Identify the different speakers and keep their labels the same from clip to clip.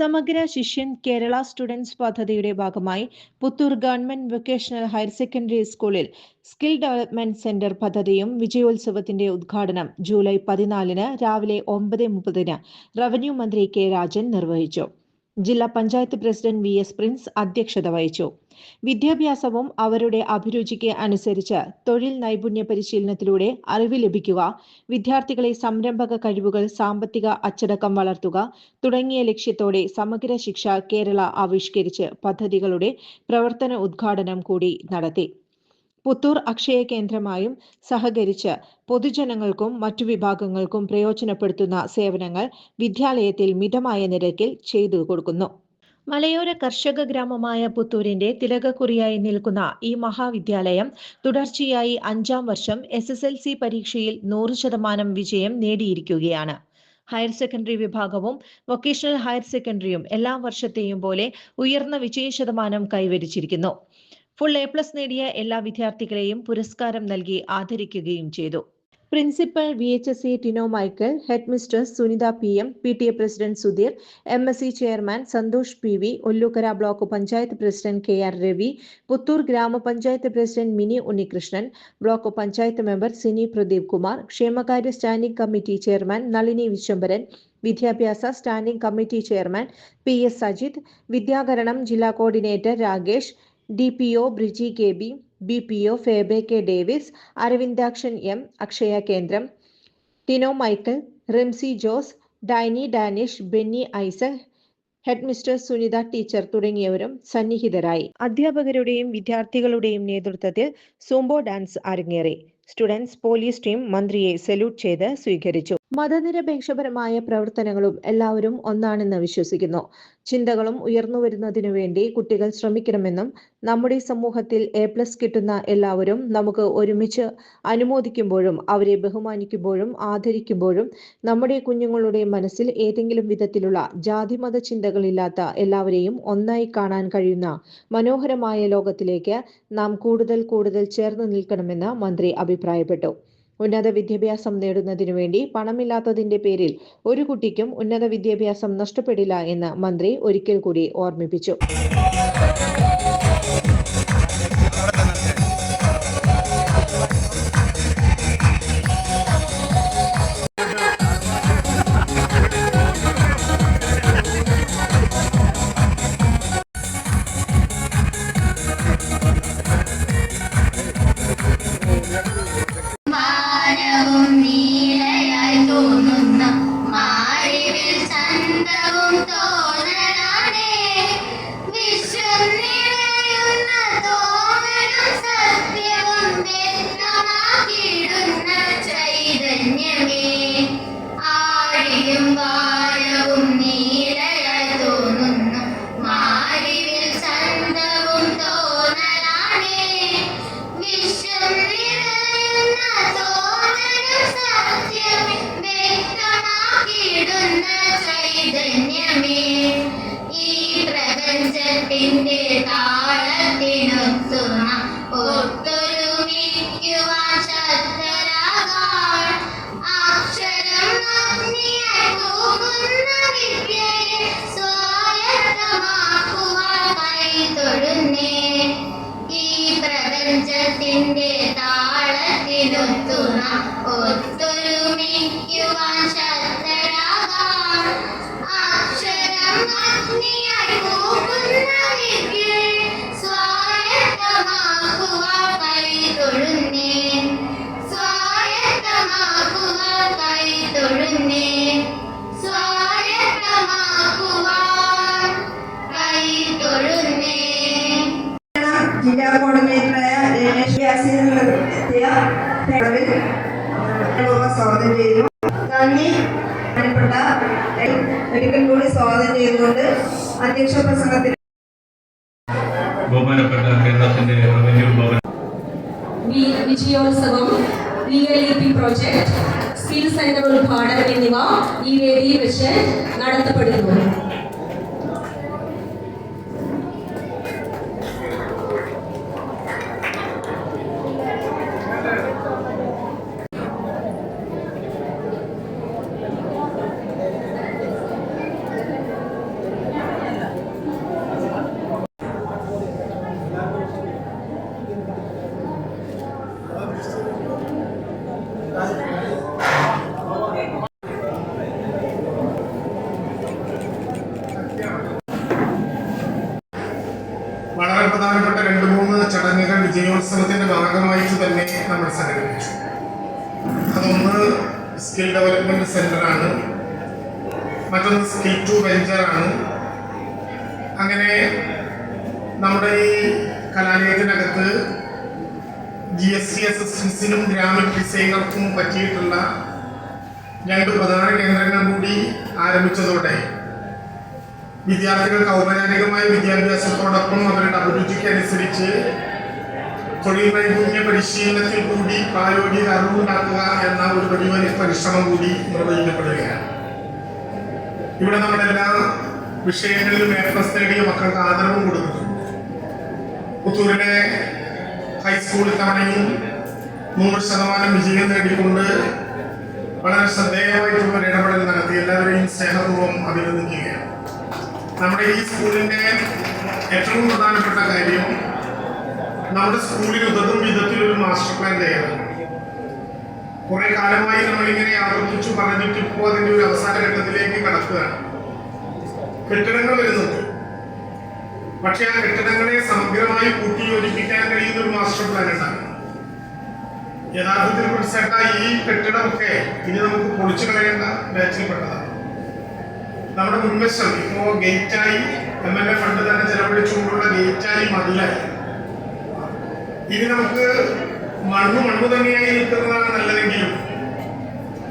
Speaker 1: സമഗ്ര ശിഷ്യൻ കേരള സ്റ്റുഡൻസ് പദ്ധതിയുടെ ഭാഗമായി Puthur government vocational higher secondary സ്കൂളിൽ സ്കിൽ ഡെവലപ്മെന്റ് സെന്റർ പദ്ധതിയും വിജയോത്സവത്തിന്റെ ഉദ്ഘാടനം ജൂലൈ പതിനാലിന് രാവിലെ ഒമ്പത് മുപ്പതിന് റവന്യൂ മന്ത്രി കെ രാജൻ നിർവഹിച്ചു. ജില്ലാ panchayat president V S Prince അധ്യക്ഷത വഹിച്ചു. വിദ്യാഭ്യാസവും അവരുടെ അഭിരുചിക്ക് അനുസരിച്ച് തൊഴിൽ നൈപുണ്യ പരിശീലനത്തിലൂടെ അറിവ് ലഭിക്കുക വിദ്യാർത്ഥികളെ സംരംഭക കഴിവുകൾ സാമ്പത്തിക അച്ചടക്കം വളർത്തുക തുടങ്ങിയ ലക്ഷ്യത്തോടെ സമഗ്ര ശിക്ഷ കേരള ആവിഷ്കരിച്ച് പദ്ധതികളുടെ പ്രവർത്തന ഉദ്ഘാടനം കൂടി നടത്തി. പുത്തൂർ അക്ഷയ കേന്ദ്രമായും സഹകരിച്ച് പൊതുജനങ്ങൾക്കും മറ്റു വിഭാഗങ്ങൾക്കും പ്രയോജനപ്പെടുത്തുന്ന സേവനങ്ങൾ വിദ്യാലയത്തിൽ മിതമായ നിരക്കിൽ ചെയ്തു കൊടുക്കുന്നു. മലയോര കർഷക ഗ്രാമമായ പുത്തൂരിന്റെ തിലകക്കുറിയായി നിൽക്കുന്ന ഈ മഹാവിദ്യാലയം തുടർച്ചയായി അഞ്ചാം വർഷം എസ് എസ് എൽ സി പരീക്ഷയിൽ നൂറ് ശതമാനം വിജയം നേടിയിരിക്കുകയാണ്. ഹയർ സെക്കൻഡറി വിഭാഗവും വൊക്കേഷണൽ ഹയർ സെക്കൻഡറിയും എല്ലാ വർഷത്തെയും പോലെ ഉയർന്ന വിജയ ശതമാനം കൈവരിച്ചിരിക്കുന്നു. ഫുൾ എ പ്ലസ് നേടിയ എല്ലാ വിദ്യാർത്ഥികളെയും പുരസ്കാരം നൽകി ആദരിക്കുകയും ചെയ്തു. Principal V H S C Tino Michael head mistress Sunitha P M P T A president Sudheer M S C chairman Santhosh P V Ollukkara block panchayat president K R Ravi Puthur ഗ്രാമപഞ്ചായത്ത് president Mini Unnikrishnan block panchayat member Sini Pradeep Kumar ക്ഷേമകാര്യ standing committee chairman Nalini Viswambharan വിദ്യാഭ്യാസ standing committee chairman P S Sajith വിദ്യാകരണം ജില്ലാ coordinator Rakesh D P O Briji K B B P O Phoebe K Davis Aravindakshan M Akshaya Kendram Tino Michael Rimsy Jose Dainy Danish Benny Isaac head mister Sunitha teacher തുടങ്ങിയവരും സന്നിഹിതരായി. അധ്യാപകരുടെയും വിദ്യാർത്ഥികളുടെയും നേതൃത്വത്തിൽ സൂംബോ dance അരങ്ങേറി. Students police team മന്ത്രിയെ salute ചെയ്ത് സ്വീകരിച്ചു. മതനിരപേക്ഷപരമായ പ്രവർത്തനങ്ങളും എല്ലാവരും ഒന്നാണെന്ന് വിശ്വസിക്കുന്നു. ചിന്തകളും ഉയർന്നു വരുന്നതിനു വേണ്ടി കുട്ടികൾ ശ്രമിക്കണമെന്നും നമ്മുടെ സമൂഹത്തിൽ എ പ്ലസ് കിട്ടുന്ന എല്ലാവരും നമുക്ക് ഒരുമിച്ച് അനുമോദിക്കുമ്പോഴും അവരെ ബഹുമാനിക്കുമ്പോഴും ആദരിക്കുമ്പോഴും നമ്മുടെ കുഞ്ഞുങ്ങളുടെ മനസ്സിൽ ഏതെങ്കിലും വിധത്തിലുള്ള ജാതിമത ചിന്തകളില്ലാത്ത എല്ലാവരെയും ഒന്നായി കാണാൻ കഴിയുന്ന മനോഹരമായ ലോകത്തിലേക്ക് നാം കൂടുതൽ കൂടുതൽ ചേർന്ന് നിൽക്കണമെന്ന് മന്ത്രി അഭിപ്രായപ്പെട്ടു. ഉന്നത വിദ്യാഭ്യാസം നേടുന്നതിനു വേണ്ടി പണമില്ലാത്തതിന്റെ പേരിൽ ഒരു കുട്ടിക്കും ഉന്നത വിദ്യാഭ്യാസം നഷ്ടപ്പെടില്ല എന്ന് മന്ത്രി ഒരിക്കൽ കൂടി ഓർമ്മിപ്പിച്ചു.
Speaker 2: ജില്ലാ കോർഡിനേറ്ററായ വ്യാസിൽ പൂർവം സ്വാഗതം ചെയ്യുന്നു. നന്ദി. ബഹുമാനപ്പെട്ട ഒരിക്കൽ കൂടി സ്വാഗതം ചെയ്തുകൊണ്ട് അധ്യക്ഷ പ്രസംഗത്തിൽ
Speaker 3: ബഹുമാനപ്പെട്ട കേരളത്തിന്റെ revenue Bhavan.
Speaker 4: V- Vijayotsavam V L E P project skill centre ഉദ്ഘാടനം എന്നിവ ഈ വേദിയിൽ വെച്ച് നടത്തപ്പെടുന്നു.
Speaker 5: വിജയോത്സവത്തിന്റെ ഭാഗമായിട്ട് തന്നെ നമ്മൾ സംഘടിപ്പിച്ചു. അതൊന്ന് സ്കിൽ ഡെവലപ്മെന്റ് സെന്റർ ആണ്. മറ്റൊന്ന് സ്കിൽ ടു വെഞ്ചർ ആണ്. അങ്ങനെ നമ്മുടെ ഈ കലാലയത്തിനകത്ത് ജി എസ് ടി അസിസ്റ്റൻസിനും ഗ്രാമ ഡിസൈനർക്കും പറ്റിയിട്ടുള്ള രണ്ട് പ്രധാന കേന്ദ്രങ്ങൾ കൂടി ആരംഭിച്ചതോടെ വിദ്യാർത്ഥികൾക്ക് ഔപചാരികമായ വിദ്യാഭ്യാസത്തോടൊപ്പം അവരുടെ അഭിരുചിക്ക് അനുസരിച്ച് തൊഴിൽ നൈപുണ്യ പരിശീലനത്തിൽ കൂടി പ്രായോഗിക അറിവുണ്ടാക്കുക എന്ന ഒരു വലിയ പരിശ്രമം കൂടി നിർവഹിക്കപ്പെടുകയാണ്. ഇവിടെ നമ്മളെല്ലാ വിഷയങ്ങളിലും എ പ്ലസ് നേടിയ മക്കൾക്ക് ആദരവും കൊടുക്കുന്നുണ്ട്. പുത്തൂരിലെ ഹൈസ്കൂളിൽ തവണയും നൂറ് ശതമാനം വിജയം നേടിക്കൊണ്ട് വളരെ ശ്രദ്ധേയമായിട്ടുള്ള ഇടപെടൽ നടത്തി എല്ലാവരെയും സ്നേഹപൂർവം അഭിനന്ദിക്കുകയാണ്. നമ്മുടെ ഈ സ്കൂളിന്റെ ഏറ്റവും പ്രധാനപ്പെട്ട കാര്യം നമ്മുടെ സ്കൂളിൽ ഉതകും വിധത്തിൽ ഒരു മാസ്റ്റർ പ്ലാൻ തയ്യാറാണ്. കുറെ കാലമായി നമ്മളിങ്ങനെ ആവർത്തിച്ചു പറഞ്ഞിട്ട് ഇപ്പോൾ അതിന്റെ ഒരു അവസാന ഘട്ടത്തിലേക്ക് കടക്കുകയാണ്. കെട്ടിടങ്ങൾ വരുന്നുണ്ട്. പക്ഷെ ആ കെട്ടിടങ്ങളെ സമഗ്രമായി കൂട്ടിയോജിപ്പിക്കാൻ കഴിയുന്ന ഒരു മാസ്റ്റർ പ്ലാൻ ഉണ്ടാകും. യഥാർത്ഥത്തിൽ കുറിച്ചേട്ട ഈ കെട്ടിടമൊക്കെ ഇനി നമുക്ക് പൊളിച്ചു കളയേണ്ട ബാച്ചിൽപ്പെട്ടതാണ്. നമ്മുടെ മുൻവശം ഇപ്പോ ഗേറ്റായി എം എൽ എ ഫണ്ട് തന്നെ ചെലവഴിച്ചുകൊണ്ടുള്ള ഗേറ്റായി മതിലായി. ഇനി നമുക്ക് മണ്ണ് മണ്ണ് തന്നെയായി നിൽക്കുന്നതാണ് നല്ലതെങ്കിലും.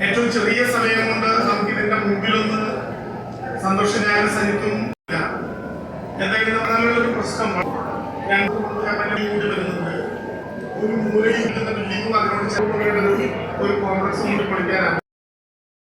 Speaker 5: ഏറ്റവും ചെറിയ സമയം കൊണ്ട് നമുക്ക് ഇതിന്റെ മുമ്പിലൊന്ന് സന്തോഷനായ സഹിക്കും എന്തായാലും നമ്മുടെ ഒരു പ്രശ്നം. രണ്ട് കൂടി മൂലയിൽ അതിനോട് ചേർന്ന് ഒരു കോംപ്ലക്സും കൂടി പഠിക്കാനാണ്.